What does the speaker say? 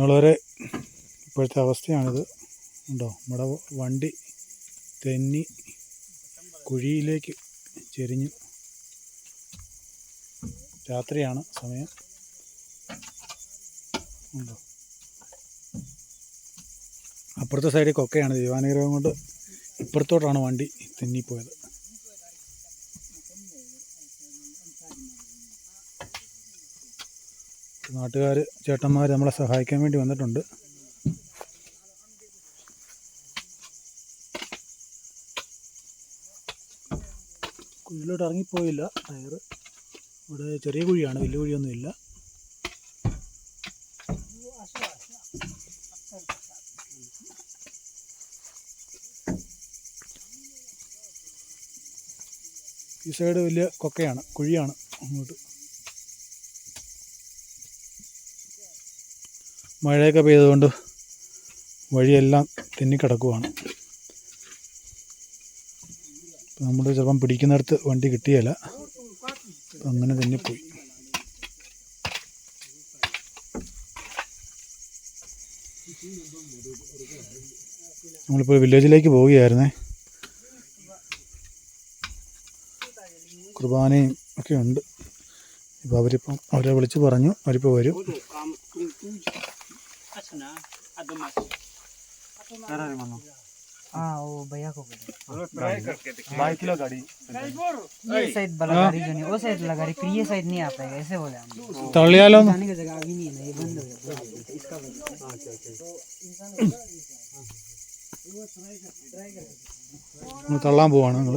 വളരെ ഇപ്പോഴത്തെ അവസ്ഥയാണിത്. ഉണ്ടോ നമ്മുടെ വണ്ടി തെന്നി കുഴിയിലേക്ക് ചെരിഞ്ഞു രാത്രിയാണ് സമയം. ഉണ്ടോ അപ്പുറത്തെ സൈഡിൽ കൊക്കയാണ്. ദൈവാനുഗ്രഹം കൊണ്ട് ഇപ്പുറത്തോട്ടാണ് വണ്ടി തെന്നിപ്പോയത്. നാട്ടുകാർ ചേട്ടന്മാർ നമ്മളെ സഹായിക്കാൻ വേണ്ടി വന്നിട്ടുണ്ട്. കുഴിയിലോട്ട് ഇറങ്ങിപ്പോയില്ല ടയർ ഇവിടെ ചെറിയ കുഴിയാണ് വലിയ കുഴിയൊന്നുമില്ല. ഈ സൈഡ് വലിയ കൊക്കയാണ് കുഴിയാണ് അങ്ങോട്ട്. മഴയൊക്കെ പെയ്തുകൊണ്ട് വഴിയെല്ലാം തെന്നിക്കിടക്കുവാണ്. നമ്മൾ ചിലപ്പം പിടിക്കുന്നിടത്ത് വണ്ടി കിട്ടിയല്ല അങ്ങനെ തെന്നിപ്പോയി. നമ്മളിപ്പോൾ വില്ലേജിലേക്ക് പോവുകയായിരുന്നേ. കുർബാനയും ഒക്കെ ഉണ്ട് ഇപ്പോൾ അവരിപ്പം അവരെ വിളിച്ച് പറഞ്ഞു അവരിപ്പോൾ വരും हाँ वो भैया को बोलो बाईक किलो गाड़ी ये साइड वाला गाड़ी जो नहीं वो साइड वाला गाड़ी फिर ये साइड नहीं आ पाएगा ऐसे बोले हम തള്ളിയാലോ जाने का जगह अभी नहीं है ना ये बंद हो गया पूरा। इसका തള്ളാൻ പോവാണ് നിങ്ങൾ